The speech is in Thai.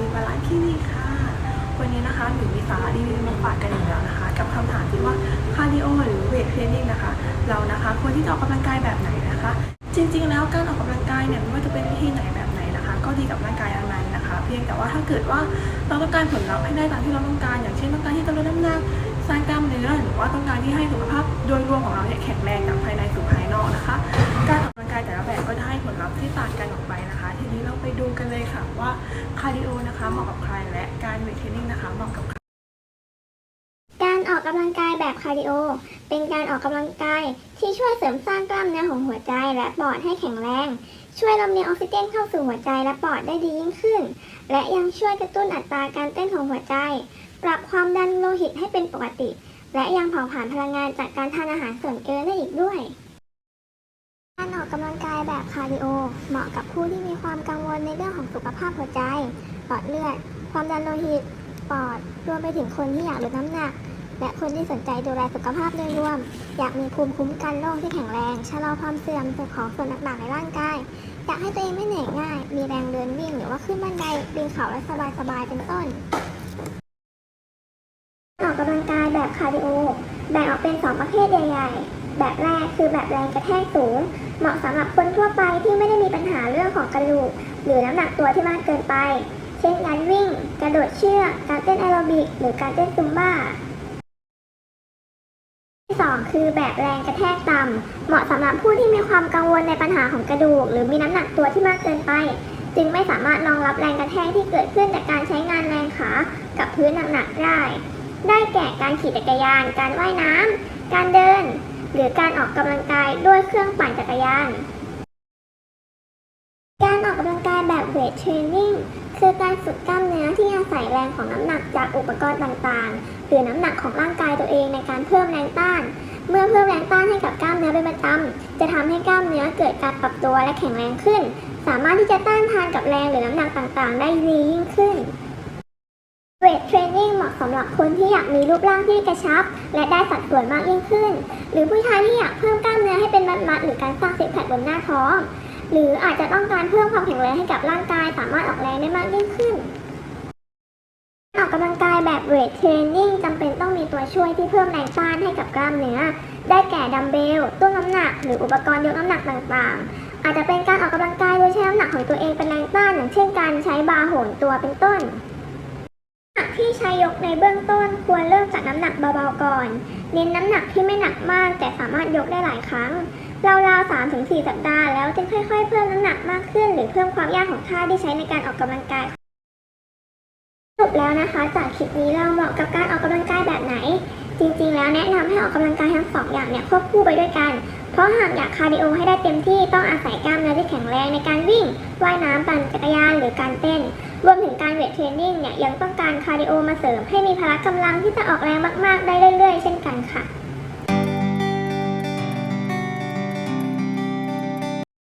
มีมาร้านที่นี่ค่ะ วันนี้นะคะหนูมีสาระดีมาฝากกันอีกแล้วนะคะ กับคำถามที่ว่าคาร์ดิโอหรือเวทเทรนนิ่งนะคะ เรานะคะควรที่จะออกกำลังกายแบบไหนนะคะ จริง ๆ แล้วการออกกำลังกายเนี่ยไม่ว่าจะเป็นวิธีไหนแบบไหนนะคะ ก็ดีกับร่างกายอะไรนะคะ เพียงแต่ว่าถ้าเกิดว่าเราต้องการผลลัพธ์ให้ได้ตามที่เราต้องการ อย่างเช่นต้องการที่จะลดน้ำหนักสร้างกล้ามเนื้อหรือว่าต้องการที่ให้สุขภาพโดยรวมของเราเนี่ยแข็งแรงจากภายในสู่ภายนอกนะคะ ว่าคาร์ดิโอนะคะเหมาะกับใครและการเวทเทรนนิ่งนะคะเหมาะกับใครการออกกำลังกายแบบคาร์ดิโอ เป็นการออกกำลังกายที่ช่วยเสริมสร้างกล้ามเนื้อของหัวใจและปอดให้แข็งแรง ช่วยลำเลียงออกซิเจนเข้าสู่หัวใจและปอดได้ดียิ่งขึ้น และยังช่วยกระตุ้นอัตราการเต้นของหัวใจ ปรับความดันโลหิตให้เป็นปกติ และยังเผาผลาญพลังงานจากการทานอาหารส่วนเกินได้อีกด้วย การออกกำลังกายแบบคาร์ดิโอ เหมาะกับผู้ที่มีความกังวลในเรื่องของสุขภาพหัวใจปอดเลือด ความดันโลหิต ปอด รวมไปถึงคนที่อยากลดน้ำหนัก และคนที่สนใจดูแลสุขภาพโดยรวม อยากมีภูมิคุ้มกันโรคที่แข็งแรง ชะลอความเสื่อมของส่วนต่างๆในร่างกาย อยากให้ตัวเองไม่เหนื่อยง่าย มีแรงเดินวิ่งหรือว่าขึ้นบันไดปีนเขาและสบายๆเป็นต้น ออกกำลังกายแบบคาร์ดิโอ แบ่งออกเป็น 2 ประเภทใหญ่ๆ แบบแรกคือแบบแรงกระแทกสูง เหมาะสำหรับคนทั่วไปที่ไม่ได้มีปัญหาเรื่องของกระดูก หรือน้ำหนักตัวที่มากเกินไป เช่นการวิ่ง กระโดดเชือก การเต้นแอโรบิก หรือการเต้นซุมบ้าที่สองคือแบบแรงกระแทกต่ำ เหมาะสำหรับผู้ที่มีความกังวลในปัญหาของกระดูก หรือมีน้ำหนักตัวที่มากเกินไป จึงไม่สามารถรองรับแรงกระแทกที่เกิดขึ้นจากการใช้งานแรงขากับพื้นหนักๆได้ ได้แก่การขี่จักรยาน การว่ายน้ำ การเดิน หรือการออกกำลังกายด้วยเครื่องปั่นจักรยาน การออกกำลังกายแบบเวทเทรนนิ่งคือการฝึกกล้ามเนื้อที่อาศัยแรงของน้ำหนักจากอุปกรณ์ต่างๆ หรือน้ำหนักของร่างกายตัวเองในการเพิ่มแรงต้าน เมื่อเพิ่มแรงต้านให้กับกล้ามเนื้อเป็นประจำจะทำให้กล้ามเนื้อเกิดการปรับตัวและแข็งแรงขึ้น สามารถที่จะต้านทานกับแรงหรือน้ำหนักต่างๆ ได้ดียิ่งขึ้นเวทเทร เหมาะสำหรับคนที่อยากมีรูปร่างที่กระชับ และได้สัดส่วนมากยิ่งขึ้น หรือผู้ชายที่อยากเพิ่มกล้ามเนื้อให้เป็นมัดๆหรือการสร้างซิกแพคบนหน้าท้อง หรืออาจจะต้องการเพิ่มความแข็งแรงให้กับร่างกาย สามารถออกแรงได้มากยิ่งขึ้นออกกำลังกายแบบเวทเทรนนิ่งจำเป็นต้องมีตัวช่วยที่เพิ่มแรงต้านให้กับกล้ามเนื้อ ได้แก่ดัมเบลตู้น้ำหนัก หรืออุปกรณ์ยกน้ำหนักต่างๆ อาจจะเป็นการออกกำลังกายโดยใช้น้ำหนักของตัวเองเป็นแรงต้าน อย่างเช่นการใช้บาร์โหนตัวเป็นต้น ใช้ยกในเบื้องต้นควรเริ่มจากน้ำหนักเบาๆก่อน เน้นน้ำหนักที่ไม่หนักมาก แต่สามารถยกได้หลายครั้งราวๆ3-4ถึงสัปดาห์แล้วจึงค่อยๆ เพิ่มน้ำหนักมากขึ้น หรือเพิ่มความยากของท่าที่ใช้ในการออกกำลังกายสรุปแล้วนะคะจากคลิปนี้เราเหมาะกับการออกกำลังกายแบบไหน จริงๆ แล้วแนะนำให้ออกกำลังกายทั้งสองอย่างเนี่ยควบคู่ไปด้วยกัน เพราะหากอยากคาร์ดิโอให้ได้เต็มที่ต้องอาศัยกล้ามเนื้อที่แข็งแรงในการวิ่ง ว่ายน้ำปั่นจักรยานหรือการเต้น รวมถึงการเวทเทรนนิ่งเนี่ยยังต้องการคาร์ดิโอมาเสริมให้มีพละกำลังที่จะออกแรงมาก ๆ ได้เรื่อย ๆ เช่นกันค่ะ